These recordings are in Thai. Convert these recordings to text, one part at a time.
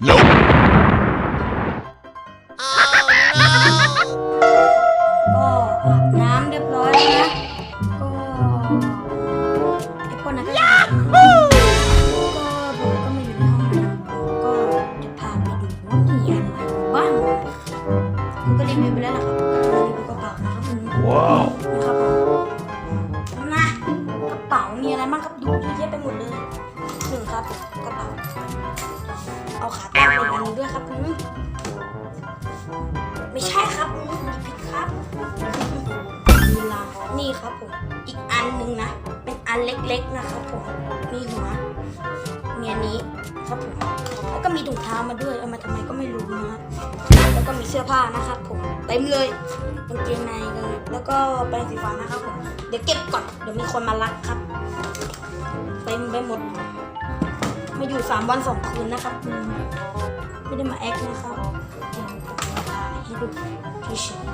Nope. ก็อาบน้ำเรียบร้อยแล้วนะ ก็ไอ้พวกนั้นก็ก็ผมก็มาอยู่ในห้องนะก็จะพาไปดูว่ามีอะไรบ้างผมก็รีวิวไปแล้วนะครับก็รีวิวกระเป๋านะครับผม Wow. นะครับผมนะกระเป๋ามีอะไรบ้างครับดูเยอะแยะไปหมดเลยึงครับกระเป๋าเอาขาตั้งอีกอันนึงด้วยครับอืไม่ใช่ครับอืมผิดครับมีลานี่ครับผมอีกอันหนึ่งนะ เป็นอันเล็กๆนะครับผมมีหัวเมีอันนี้ครับผมแล้วก็มีถุงเท้ามาด้วยเอามาทำไมก็ไม่รู้นะแล้วก็มีเสื้อผ้านะครับผมเต็มเลยกางเกงในกันแล้วก็แปรงสีฟันนะครับผมเดี๋ยวเก็บก่อนเดี๋ยวมีคนมารักครับ มาอยู่สามวันสองคืนนะครับไม่ได้มาแอคนะครับเดี๋ยวผมจะถ่ายให้ดูเฉย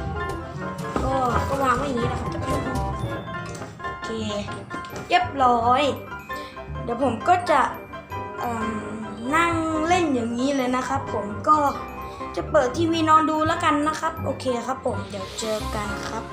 ๆก็ก็วางไว้อย่างนี้นะครับท่านผู้ชมโอเคเรียบร้อย เดี๋ยวผมก็จะนั่งเล่นอย่างนี้เลยนะครับ ผมก็จะเปิดทีวีนอนดูแล้วกันนะครับ โอเคครับผมเดี๋ยวเจอกันครับ